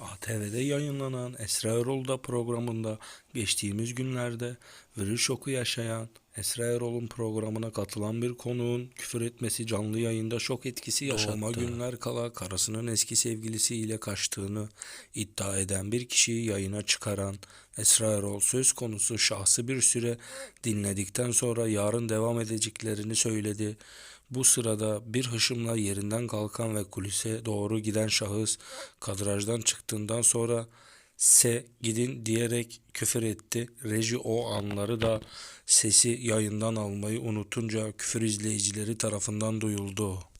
ATV'de yayınlanan Esra Erol'da programında geçtiğimiz günlerde virüs şoku yaşayan Esra Erol'un programına katılan bir konuğun küfür etmesi canlı yayında şok etkisi yaşattı. Doğuma günler kala karısının eski sevgilisiyle kaçtığını iddia eden bir kişiyi yayına çıkaran Esra Erol söz konusu şahsı bir süre dinledikten sonra yarın devam edeceklerini söyledi. Bu sırada bir hışımla yerinden kalkan ve kulise doğru giden şahıs kadrajdan çıktığından sonra se gidin diyerek küfür etti. Reji o anları da sesi yayından almayı unutunca küfür izleyicileri tarafından duyuldu.